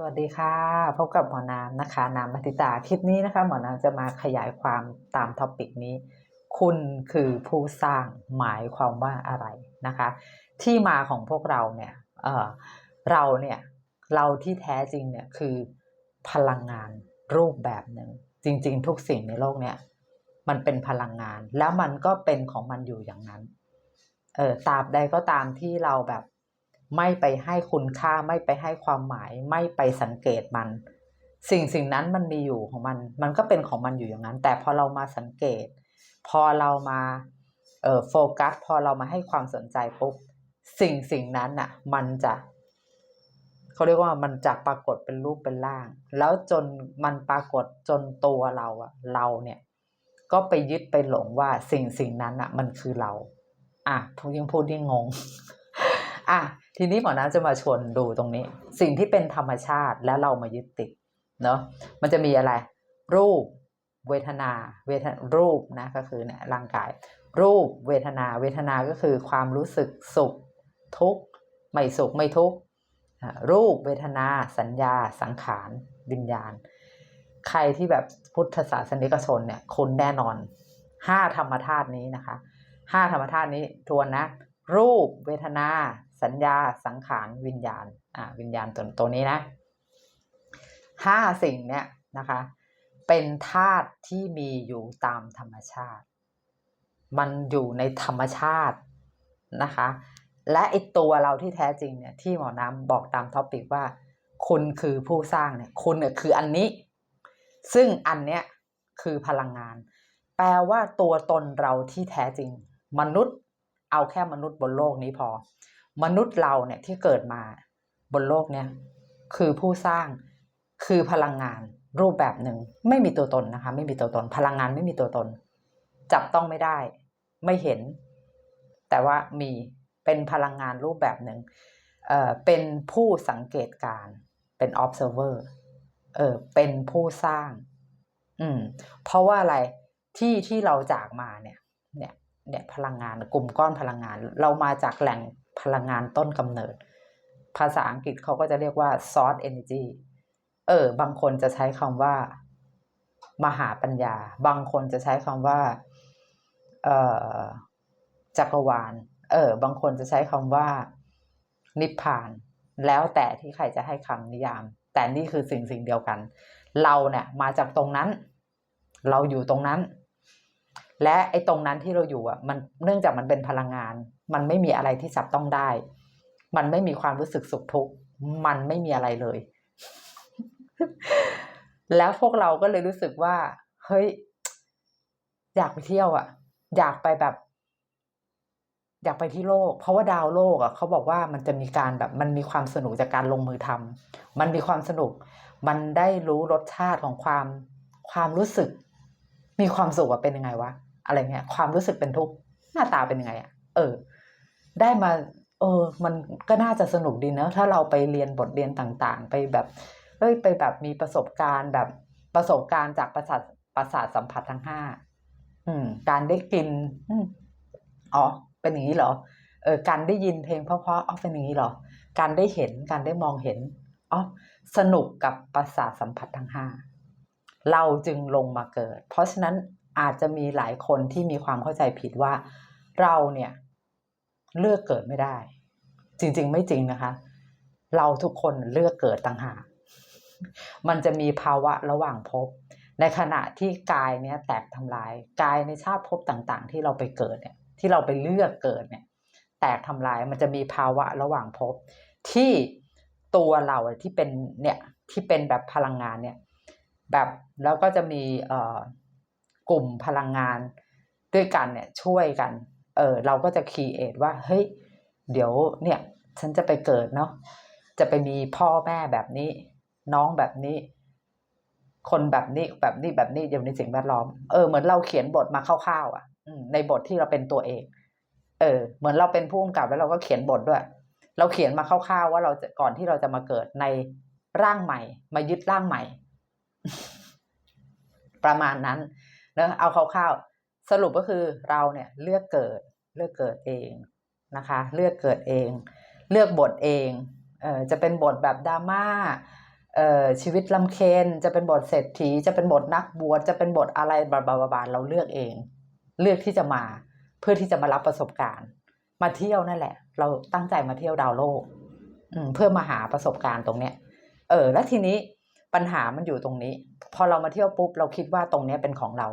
สวัสดีค่ะ พบกับหมอน้ำนะคะ น้ำมัติตาคลิปนี้นะคะ หมอน้ำจะมาขยายความตามท็อปิกนี้ คุณคือผู้สร้างหมายความว่าอะไรนะคะ ที่มาของพวกเราเนี่ยเอ่อเราเนี่ยเราที่แท้จริงเนี่ยคือพลังงานรูปแบบหนึ่งจริง ๆ ทุกสิ่งในโลกเนี่ยมันเป็นพลังงานแล้วมันก็เป็นของมันอยู่อย่างนั้นเออตราบใดก็ตามที่เราแบบ ไม่ไปให้คุณค่าไม่ไปให้ความหมาย ไม่ไปสังเกตมัน สิ่งสิ่งนั้นมันมีอยู่ของมัน มันก็เป็นของมันอยู่อย่างนั้น แต่พอเรามาสังเกต พอเรามาเอ่อโฟกัส พอเรามาให้ความสนใจปุ๊บสิ่งสิ่งนั้นน่ะ มันจะเขาเรียกว่ามันจะปรากฏเป็นรูปเป็นร่าง แล้วจนมันปรากฏจนตัวเราอะเราเนี่ย ก็ไปยึดไปหลงว่าสิ่งสิ่งนั้นอะมันคือเรา อะพูดยิ่งพูดยิ่งงง อะทีนี้หมอน้ำจะมาชวนดูตรงนี้ สิ่งที่เป็นธรรมชาติแล้วเรามายึดติดเนาะมันจะมีอะไร รูป เวทนา เวทรูปนะก็คือเนี่ยร่างกาย รูปเวทนา เวทนาก็คือความรู้สึกสุขทุกข์ไม่สุขไม่ทุกข์รูปเวทนา สัญญา สังขารวิญญาณ ใครที่แบบพุทธศาสนิกชนเนี่ยคุณแน่นอนห้าธรรมธาตุนี้นะคะห้าธรรมธาตุนี้ทวนนะ รูปเวทนา สัญญาสังขารวิญญาณอ่าวิญญาณตัวตัวนี้นะห้าสิ่งเนี่ยนะคะ เป็นธาตุที่มีอยู่ตามธรรมชาติ มันอยู่ในธรรมชาตินะคะ และไอตัวเราที่แท้จริงเนี่ยที่หมอน้ำบอกตามท็อปิกว่า คุณคือผู้สร้างเนี่ยคุณเนี่ยคืออันนี้ ซึ่งอันเนี้ยคือพลังงาน แปลว่าตัวตนเราที่แท้จริง มนุษย์เอาแค่มนุษย์บนโลกนี้พอ มนุษย์เราเนี่ยที่เกิดมาบนโลกเนี่ยคือผู้สร้างคือพลังงานรูปแบบหนึ่งไม่มีตัวตนนะคะไม่มีตัวตน พลังงานไม่มีตัวตน จับต้องไม่ได้ ไม่เห็น แต่ว่ามีเป็นพลังงานรูปแบบหนึ่งเอ่อเป็นผู้สังเกตการเป็น observer เออเป็นผู้สร้าง อืม เพราะว่าอะไรที่ที่เราจากมาเนี่ย เนี่ยเนี่ยพลังงานกลุ่มก้อนพลังงาน เรามาจากแหล่ง พลังงานต้นกำเนิด ภาษาอังกฤษเขาก็จะเรียกว่า source energy เออ บางคนจะใช้คำว่า มหาปัญญา บางคนจะใช้คำว่า เอ่อ จักรวาล เออ บางคนจะใช้คำว่า นิพพาน แล้วแต่ที่ใครจะให้คำนิยาม แต่นี่คือสิ่งสิ่งเดียวกัน เราเนี่ยมาจากตรงนั้น เราอยู่ตรงนั้น และไอ้ตรงนั้นที่เราอยู่อะ มันเนื่องจากมันเป็นพลังงาน มันไม่มีอะไรที่จับต้องได้ มันไม่มีความรู้สึกสุขทุกข์มันไม่มีอะไรเลย แล้วพวกเราก็เลยรู้สึกว่า เฮ้ย อยากไปเที่ยวอะ อยากไปแบบ อยากไปที่โลก เพราะว่าดาวโลกอะเขาบอกว่ามันจะมีการแบบ มันมีความสนุกจากการลงมือทำมันมีความสนุก มันได้รู้รสชาติของความความรู้สึก มีความสุขว่าเป็นยังไงวะอะไรเงี้ย ความรู้สึกเป็นทุกข์หน้าตาเป็นยังไงอะ เออ ได้มา เออ มันก็น่าจะสนุกดีเนอะถ้าเราไปเรียนบทเรียนต่างๆ ไปแบบเอ้ยไปแบบมีประสบการณ์แบบประสบการณ์จากประสาทประสาทสัมผัสทั้งห้าอืมการได้กินอ๋อเป็นอย่างนี้เหรอเออการได้ยินเพลงเพราะๆอ๋อเป็นอย่างนี้เหรอ การได้เห็นการได้มองเห็นอ๋อสนุกกับประสาทสัมผัสทั้งห้าเราจึงลงมาเกิด เพราะฉะนั้นอาจจะมีหลายคนที่มีความเข้าใจผิดว่าเราเนี่ย เลือกเกิดไม่ได้ จริง ๆ ไม่จริงนะคะ เราทุกคนเลือกเกิดต่างหากมันจะมีภาวะระหว่างภพในขณะที่กายเนี้ยแตกทำลายกายในชาติภพต่างๆ ที่เราไปเกิดเนี่ย ที่เราไปเลือกเกิดเนี่ย แตกทำลายมันจะมีภาวะระหว่างภพที่ตัวเราที่เป็นเนี่ยที่เป็นแบบพลังงานเนี่ยแบบแล้วก็จะมีเอ่อกลุ่มพลังงานด้วยกันเนี่ยช่วยกัน เออเราก็จะคีเอทว่าเฮ้ยเดี๋ยวเนี่ยฉันจะไปเกิดเนาะจะไปมีพ่อแม่แบบนี้ น้องแบบนี้ คนแบบนี้แบบนี้แบบนี้อยู่ในสิ่งแวดล้อมเออเหมือนเราเขียนบทมาคร่าวๆอะในบทที่เราเป็นตัวเอง เออ เหมือนเราเป็นผู้กำกับแล้วเราก็เขียนบทด้วย เราเขียนมาคร่าวๆว่าเราจะก่อนที่เราจะมาเกิดในร่างใหม่ มายึดร่างใหม่ ประมาณนั้นเนอะเอาคร่าวๆ สรุปก็คือเราเนี่ยเลือกเกิดเลือกเกิดเองนะคะ เลือกเกิดเอง เลือกบทเองเออจะเป็นบทแบบดราม่าเออชีวิตลำเคนจะเป็นบทเศรษฐี จะเป็นบทนักบวชจะเป็นบทอะไรบาบาบาเราเลือกเอง เลือกที่จะมาเพื่อที่จะมารับประสบการณ์ มาเที่ยวนั่นแหละ เราตั้งใจมาเที่ยวดาวโลกอืเพื่อมาหาประสบการณ์ตรงเนี้ย เออ แล้วทีนี้ปัญหามันอยู่ตรงนี้ พอเรามาเที่ยวปุ๊บเราคิดว่าตรงเนี้ยเป็นของเรา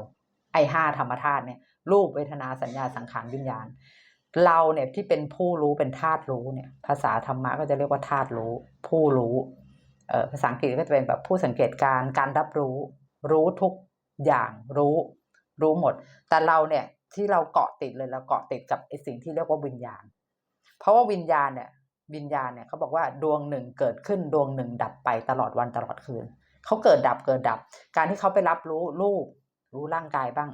ไอห้าธรรมธาตุเนี่ยรูปเวทนาสัญญาสังขารวิญญาณ เราเนี่ยที่เป็นผู้รู้เป็นธาตุรู้เนี่ย ภาษาธรรมะก็จะเรียกว่าธาตุรู้ ผู้รู้เอ่อภาษาอังกฤษก็จะเป็นแบบผู้สังเกตการณ์การรับรู้ รู้ทุกอย่างรู้ รู้หมด แต่เราเนี่ยที่เราเกาะติดเลยเราเกาะติดกับไอสิ่งที่เรียกว่าวิญญาณ เพราะว่าวิญญาณเนี่ยวิญญาณเนี่ยเขาบอกว่าดวงหนึ่งเกิดขึ้นดวงหนึ่งดับไปตลอดวันตลอดคืนเขาเกิดดับเกิดดับ การที่เขาไปรับรู้รูป รู้ร่างกายบ้าง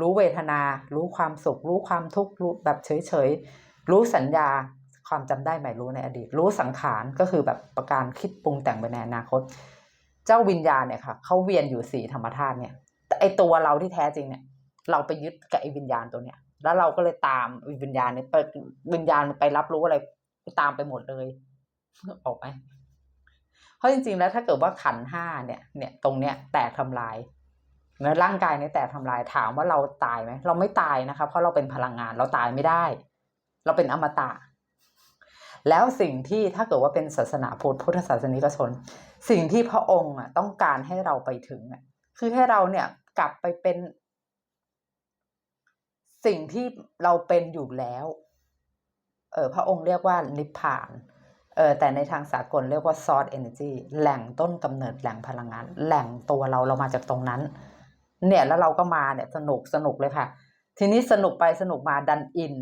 รู้เวทนา รู้ความสุข รู้ความทุกข์รู้แบบเฉยๆ รู้สัญญาความจำได้ไม่รู้ในอดีต รู้สังขารก็คือแบบประการคิดปรุงแต่งไปในอนาคต เจ้าวิญญาณเนี่ยค่ะเขาเวียนอยู่สี่ธรรมธาตุเนี่ยแต่ไอตัวเราที่แท้จริงเนี่ย เราไปยึดกับไอวิญญาณตัวเนี้ยแล้วเราก็เลยตามวิญญาณเนี่ยไปวิญญาณไปรับรู้อะไรตามไปหมดเลยออกไหมเพราะจริงๆแล้วถ้าเกิดว่าขันห้าเนี่ย เนี่ยตรงเนี้ยแตกทำลาย แล้วร่างกายเนี่ยแตกทำลายถามว่าเราตายไหมเราไม่ตายนะคะเพราะเราเป็นพลังงานเราตายไม่ได้ เราเป็นอมตะ แล้วสิ่งที่ถ้าเกิดว่าเป็นศาสนาพุทธพุทธศาสนิกชน สิ่งที่พระองค์อะต้องการให้เราไปถึงอะคือให้เราเนี่ยกลับไปเป็น สิ่งที่เราเป็นอยู่แล้ว เออพระองค์เรียกว่านิพพานเออแต่ในทางสากลเรียกว่า source energy แหล่งต้นกำเนิดแหล่งพลังงาน แหล่งตัวเราเรามาจากตรงนั้น เนี่ยแล้วเราก็มาเนี่ยสนุกสนุกเลยค่ะ ทีนี้สนุกไปสนุกมาดันอิน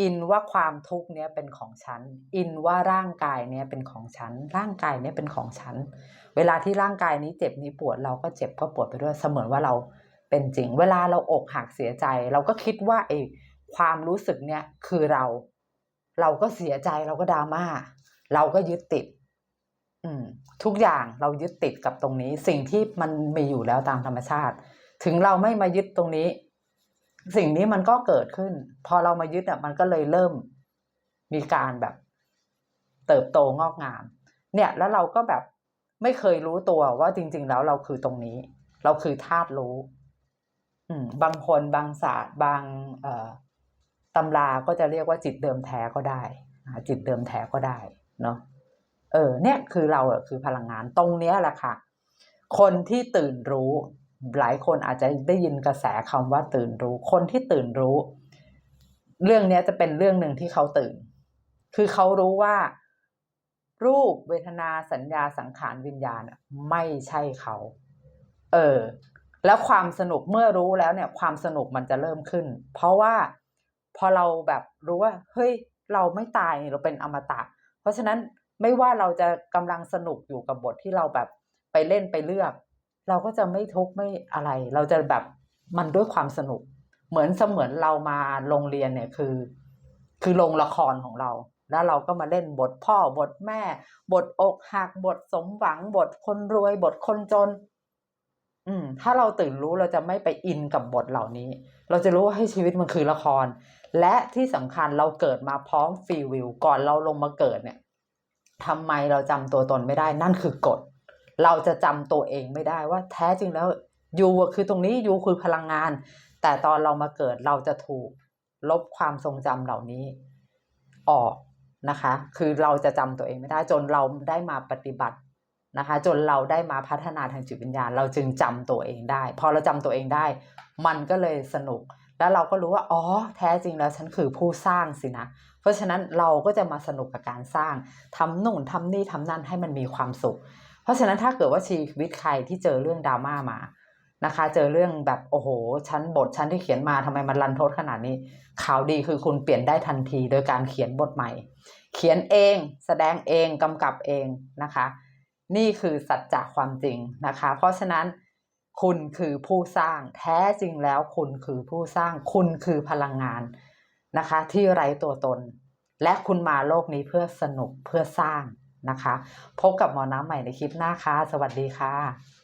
อินว่าความทุกข์เนี้ยเป็นของฉัน อินว่าร่างกายเนี้ยเป็นของฉัน ร่างกายเนี้ยเป็นของฉัน เวลาที่ร่างกายนี้เจ็บนี้ปวดเราก็เจ็บก็ปวดไปด้วยเสมือนว่าเราเป็นจริง เวลาเราอกหักเสียใจ เราก็คิดว่าไอ้ความรู้สึกเนี้ยคือเรา เราก็เสียใจเราก็ดราม่าเราก็ยึดติด ทุกอย่างเรายึดติดกับตรงนี้ สิ่งที่มันมีอยู่แล้วตามธรรมชาติ ถึงเราไม่มายึดตรงนี้ สิ่งนี้มันก็เกิดขึ้น พอเรามายึดอะมันก็เลยเริ่มมีการแบบ เติบโตงอกงาม เนี่ย แล้วเราก็แบบไม่เคยรู้ตัวว่าจริง ๆ แล้วเราคือตรงนี้ เราคือธาตุรู้ อืม บางคนบางศาสตร์ บาง เอ่อตำราก็จะเรียกว่าจิตเดิมแท้ก็ได้จิตเดิมแท้ก็ได้ เนาะ เออเนี่ยคือเราอะคือพลังงานตรงเนี้ยแหละค่ะ คนที่ตื่นรู้หลายคนอาจจะได้ยินกระแสคำว่าตื่นรู้ คนที่ตื่นรู้ เรื่องเนี้ยจะเป็นเรื่องหนึ่งที่เขาตื่น คือเขารู้ว่า รูปเวทนาสัญญาสังขารวิญญาณไม่ใช่เขา เออ แล้วความสนุกเมื่อรู้แล้วเนี่ย ความสนุกมันจะเริ่มขึ้น เพราะว่าพอเราแบบรู้ว่า เฮ้ย เราไม่ตายเราเป็นอมตะ เพราะฉะนั้น ไม่ว่าเราจะกำลังสนุกอยู่กับบทที่เราแบบไปเล่นไปเลือก เราก็จะไม่ทุกข์ไม่อะไร เราจะแบบมันด้วยความสนุก เหมือนเสมือนเรามาโรงเรียนเนี่ยคือ คือโรงละครของเรา แล้วเราก็มาเล่นบทพ่อบทแม่ บทอกหักบทสมหวัง บทคนรวย บทคนจน อืม ถ้าเราตื่นรู้เราจะไม่ไปอินกับบทเหล่านี้ เราจะรู้ว่าให้ชีวิตมันคือละคร และที่สำคัญเราเกิดมาพร้อมฟีวิวก่อนเราลงมาเกิดเนี่ย ทำไมเราจำตัวตนไม่ได้ นั่นคือกฎ เราจะจำตัวเองไม่ได้ว่าแท้จริงแล้วยูคือตรงนี้ยูคือพลังงาน แต่ตอนเรามาเกิดเราจะถูกลบความทรงจำเหล่านี้ออกนะคะ คือเราจะจำตัวเองไม่ได้จนเราได้มาปฏิบัตินะคะ จนเราได้มาพัฒนาทางจิตวิญญาณ เราจึงจำตัวเองได้ พอเราจำตัวเองได้ มันก็เลยสนุก แล้วเราก็รู้ว่า อ๋อ แท้จริงแล้วฉันคือผู้สร้างสินะ เพราะฉะนั้นเราก็จะมาสนุกกับการสร้างทำนู่นทำนี่ทำนั่นให้มันมีความสุข เพราะฉะนั้นถ้าเกิดว่าชีวิตใครที่เจอเรื่องดราม่ามานะคะ เจอเรื่องแบบโอ้โหชั้นบทชั้นที่เขียนมาทำไมมันรันทดขนาดนี้ ข่าวดีคือคุณเปลี่ยนได้ทันทีโดยการเขียนบทใหม่ เขียนเอง แสดงเองกำกับเองนะคะ นี่คือสัจจะความจริงนะคะ เพราะฉะนั้น คุณคือผู้สร้าง แท้จริงแล้วคุณคือผู้สร้าง คุณคือพลังงานนะคะ ที่ไร้ตัวตน และคุณมาโลกนี้เพื่อสนุกเพื่อสร้างนะคะ พบกับหมอน้ำใหม่ในคลิปหน้าค่ะ สวัสดีค่ะ